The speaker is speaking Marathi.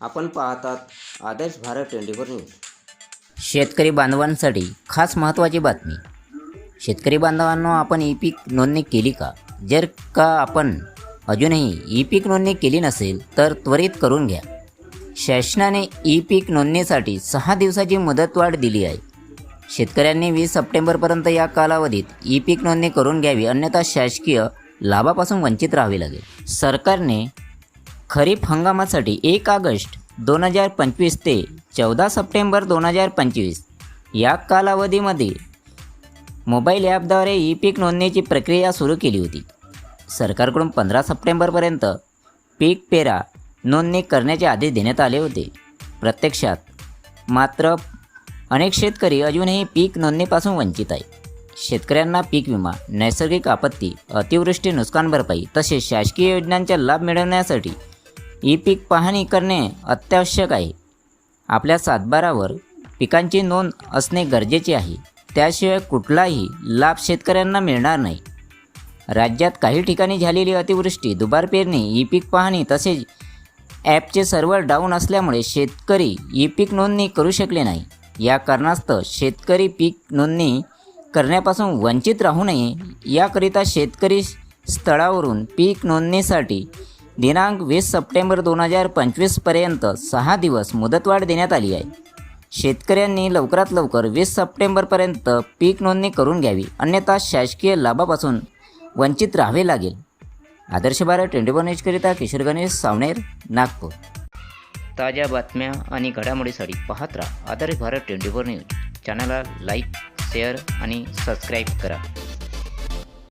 आपण पाहतात Adarsh Bharat twenty four news. शेतकरी बांधवांसाठी खास महत्त्वाची बातमी. शेतकरी बांधवांनो आपण ई पीक नोंदणी केली का? जर का आपण अजूनही ई पीक नोंदणी केली नसेल तर त्वरित करून घ्या. शासनाने ई पीक नोंदणीसाठी सहा दिवसाची मुदतवाढ दिली आहे. शेतकऱ्यांनी वीस सप्टेंबरपर्यंत या कालावधीत ई पीक नोंदणी करून घ्यावी अन्यथा शासकीय लाभापासून वंचित राहावे लागेल. सरकारने खरीप हंगामासाठी एक ऑगस्ट दोन हजार पंचवीस ते चौदा सप्टेंबर दोन हजार पंचवीस या कालावधीमध्ये मोबाईल ॲपद्वारे ई पीक नोंदणीची प्रक्रिया सुरू केली होती. सरकारकडून पंधरा सप्टेंबरपर्यंत पीक पेरा नोंदणी करण्याचे आदेश देण्यात आले होते. प्रत्यक्षात मात्र अनेक शेतकरी अजूनही पीक नोंदणीपासून वंचित आहे शेतकऱ्यांना पीक विमा नैसर्गिक आपत्ती अतिवृष्टी नुकसान भरपाई तसेच शासकीय योजनांचा लाभ मिळवण्यासाठी ई पीक पाहणी करणे अत्यावश्यक आहे. आपल्या सातबारावर पिकांची नोंद असणे गरजेचे आहे. त्याशिवाय कुठलाही लाभ शेतकऱ्यांना मिळणार नाही. राज्यात काही ठिकाणी झालेली अतिवृष्टी दुबार पेरणी ई पीक पाहणी तसेच ॲपचे सर्व्हर डाऊन असल्यामुळे शेतकरी ई पीक नोंदणी करू शकले नाही. या कारणास्तव शेतकरी पीक नोंदणी करण्यापासून वंचित राहू नये. याकरिता शेतकरी स्थळावरून पीक नोंदणीसाठी दिनांक वीस सप्टेंबर दोन हजार पंचवीसपर्यंत सहा दिवस मुदतवाढ देण्यात आली आहे. शेतकऱ्यांनी लवकरात लवकर वीस सप्टेंबरपर्यंत पीक नोंदणी करून घ्यावी अन्यथा शासकीय लाभापासून वंचित राहावे लागेल. आदर्श भारत ट्वेंटी वन एजकरिता किशोर गणेश सावनेर नागपूर. ताज्या बातम्या आणि घडामोडीसाठी पाहत राहा Adarsh Bharat twenty four news. चॅनलला लाईक शेअर आणि सबस्क्राईब करा.